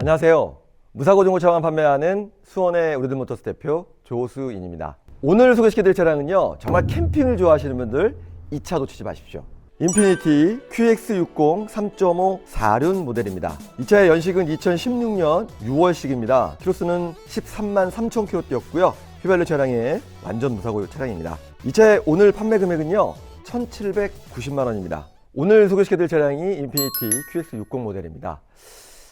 안녕하세요. 무사고 중고차만 판매하는 수원의 우리들 모터스 대표 조수인입니다. 오늘 소개시켜드릴 차량은요. 정말 캠핑을 좋아하시는 분들 이 차 놓치지 마십시오. 인피니티 QX60 3.5 4륜 모델입니다. 이 차의 연식은 2016년 6월식입니다. 키로수는 13만 3천 킬로 뛰었고요. 휘발유 차량의 완전 무사고 차량입니다. 이 차의 오늘 판매 금액은요. 1,790만 원입니다. 오늘 소개시켜드릴 차량이 인피니티 QX60 모델입니다.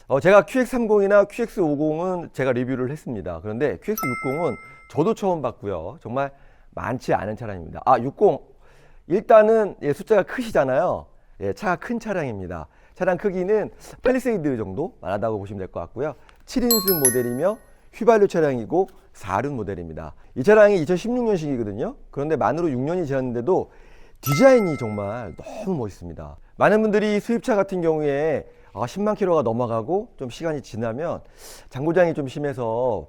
어, 제가 QX30이나 QX50은 제가 리뷰를 했습니다. 그런데 QX60은 저도 처음 봤고요. 정말 많지 않은 차량입니다. 아, 60 일단은 예, 숫자가 크시잖아요. 예, 차가 큰 차량입니다. 차량 크기는 팰리세이드 정도 만하다고 보시면 될 것 같고요. 7인승 모델이며 휘발유 차량이고 4륜 모델입니다. 이 차량이 2016년식이거든요. 그런데 만으로 6년이 지났는데도 디자인이 정말 너무 멋있습니다. 많은 분들이 수입차 같은 경우에 아, 10만 킬로가 넘어가고 좀 시간이 지나면 장고장이 좀 심해서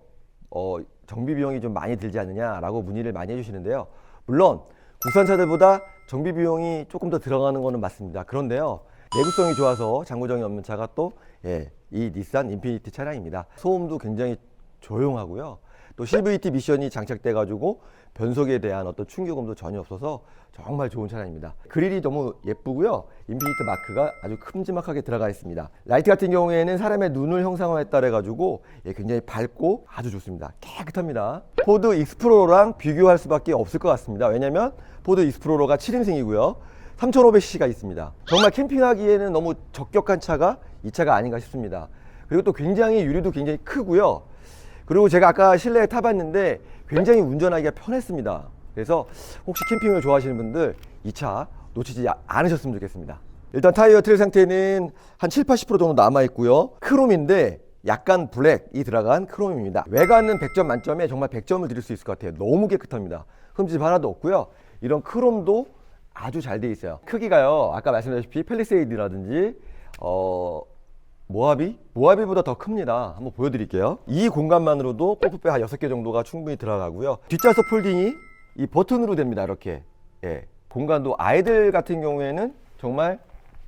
어, 정비 비용이 좀 많이 들지 않느냐라고 문의를 많이 해주시는데요. 물론 국산차들보다 정비 비용이 조금 더 들어가는 거는 맞습니다. 그런데요. 내구성이 좋아서 장고장이 없는 차가 또 예, 이 닛산 인피니티 차량입니다. 소음도 굉장히 조용하고요. 또 CVT 미션이 장착돼 가지고 변속에 대한 어떤 충격음도 전혀 없어서 정말 좋은 차량입니다. 그릴이 너무 예쁘고요. 인피니트 마크가 아주 큼지막하게 들어가 있습니다. 라이트 같은 경우에는 사람의 눈을 형상화에 따라 가지고 예, 굉장히 밝고 아주 좋습니다. 깨끗합니다. 포드 익스플로러랑 비교할 수밖에 없을 것 같습니다. 왜냐면 포드 익스플로러가 7인승이고요. 3,500cc가 있습니다. 정말 캠핑하기에는 너무 적격한 차가 이 차가 아닌가 싶습니다. 그리고 또 굉장히 유리도 굉장히 크고요. 그리고 제가 아까 실내에 타봤는데 굉장히 운전하기가 편했습니다. 그래서 혹시 캠핑을 좋아하시는 분들 이 차 놓치지 않으셨으면 좋겠습니다. 일단 타이어 트일 상태는 한 7, 80% 정도 남아 있고요. 크롬인데 약간 블랙이 들어간 크롬입니다. 외관은 100점 만점에 정말 100점을 드릴 수 있을 것 같아요. 너무 깨끗합니다. 흠집 하나도 없고요. 이런 크롬도 아주 잘 돼 있어요. 크기가요. 아까 말씀드렸다시피 펠리세이드라든지 어 모하비? 모하비보다 더 큽니다. 한번 보여드릴게요. 이 공간만으로도 골프백 한 6개 정도가 충분히 들어가고요. 뒷좌석 폴딩이 이 버튼으로 됩니다. 이렇게. 예. 공간도 아이들 같은 경우에는 정말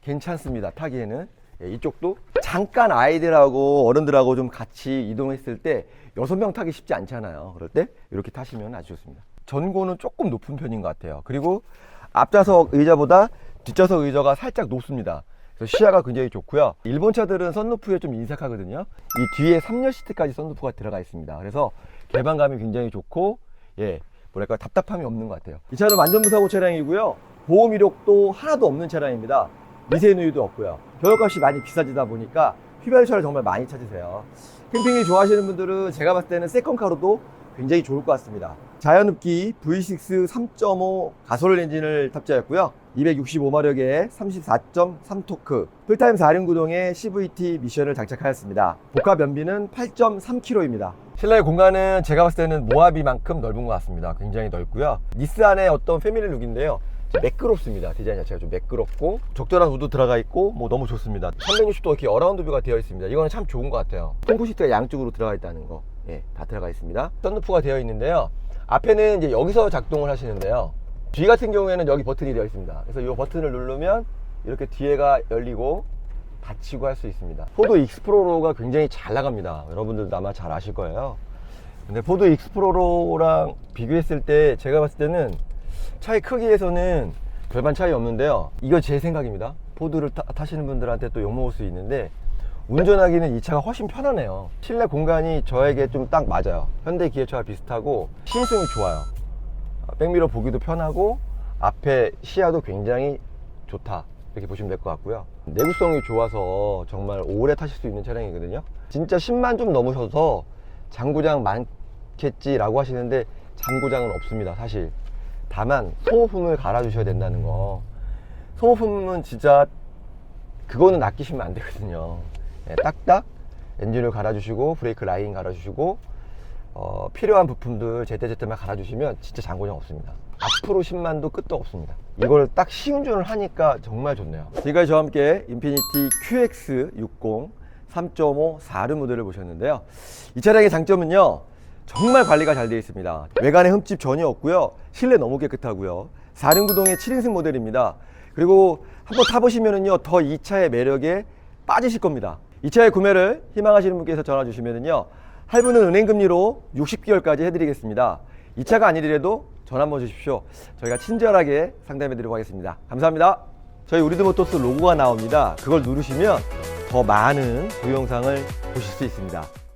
괜찮습니다. 타기에는. 예, 이쪽도 잠깐 아이들하고 어른들하고 좀 같이 이동했을 때 여섯 명 타기 쉽지 않잖아요. 그럴 때 이렇게 타시면 아주 좋습니다. 전고는 조금 높은 편인 것 같아요. 그리고 앞좌석 의자보다 뒷좌석 의자가 살짝 높습니다. 시야가 굉장히 좋고요. 일본 차들은 썬루프에 좀 인색하거든요. 이 뒤에 3열 시트까지 썬루프가 들어가 있습니다. 그래서 개방감이 굉장히 좋고, 예, 뭐랄까 답답함이 없는 것 같아요. 이 차는 완전 무사고 차량이고요. 보험 이력도 하나도 없는 차량입니다. 미세누이도 없고요. 경유값이 많이 비싸지다 보니까 휘발유차를 정말 많이 찾으세요. 캠핑을 좋아하시는 분들은 제가 봤을 때는 세컨카로도 굉장히 좋을 것 같습니다. 자연흡기 V6 3.5 가솔 엔진을 탑재했고요. 265마력의 34.3토크, 풀타임 4륜 구동의 CVT 미션을 장착하였습니다. 복합 연비는 8.3km입니다. 실내 공간은 제가 봤을 때는 모하비만큼 넓은 것 같습니다. 굉장히 넓고요. 니스안의 어떤 패밀리 룩인데요. 좀 매끄럽습니다. 디자인 자체가 좀 매끄럽고 적절한 우드 들어가 있고 뭐 너무 좋습니다. 360도 이렇게 어라운드 뷰가 되어 있습니다. 이거는 참 좋은 것 같아요. 통구시트가 양쪽으로 들어가 있다는 거. 예, 다 들어가 있습니다. 썬루프가 되어 있는데요. 앞에는 이제 여기서 작동을 하시는데요. 뒤 같은 경우에는 여기 버튼이 되어 있습니다. 그래서 이 버튼을 누르면 이렇게 뒤에가 열리고 닫히고 할 수 있습니다. 포드 익스플로러가 굉장히 잘 나갑니다. 여러분들도 아마 잘 아실 거예요. 근데 포드 익스플로러랑 비교했을 때 제가 봤을 때는 차의 크기에서는 별반 차이 없는데요. 이거 제 생각입니다. 포드를 타, 시는 분들한테 또 욕먹을 수 있는데 운전하기는 이 차가 훨씬 편하네요. 실내 공간이 저에게 좀 딱 맞아요. 현대 기아차와 비슷하고 시인성이 좋아요. 아, 백미러 보기도 편하고 앞에 시야도 굉장히 좋다. 이렇게 보시면 될 것 같고요. 내구성이 좋아서 정말 오래 타실 수 있는 차량이거든요. 진짜 10만 좀 넘으셔서 장고장 많겠지 라고 하시는데 장고장은 없습니다. 사실. 다만 소모품을 갈아 주셔야 된다는 거. 소모품은 진짜 그거는 아끼시면 안 되거든요. 예, 딱딱 엔진을 갈아 주시고 브레이크 라인 갈아 주시고 어, 필요한 부품들 제때제때만 갈아주시면 진짜 장고장 없습니다. 앞으로 10만도 끝도 없습니다. 이걸 딱 시운전을 하니까 정말 좋네요. 지금까지 저와 함께 인피니티 QX60 3.5 4륜 모델을 보셨는데요. 이 차량의 장점은요. 정말 관리가 잘 되어 있습니다. 외관에 흠집 전혀 없고요. 실내 너무 깨끗하고요. 4륜 구동의 7인승 모델입니다. 그리고 한번 타보시면은요, 더 이 차의 매력에 빠지실 겁니다. 이 차의 구매를 희망하시는 분께서 전화 주시면은요, 할부는 은행금리로 60개월까지 해드리겠습니다. 이 차가 아니더라도 전화 한번 주십시오. 저희가 친절하게 상담해드리도록 하겠습니다. 감사합니다. 저희 우리드모토스 로고가 나옵니다. 그걸 누르시면 더 많은 동영상을 보실 수 있습니다.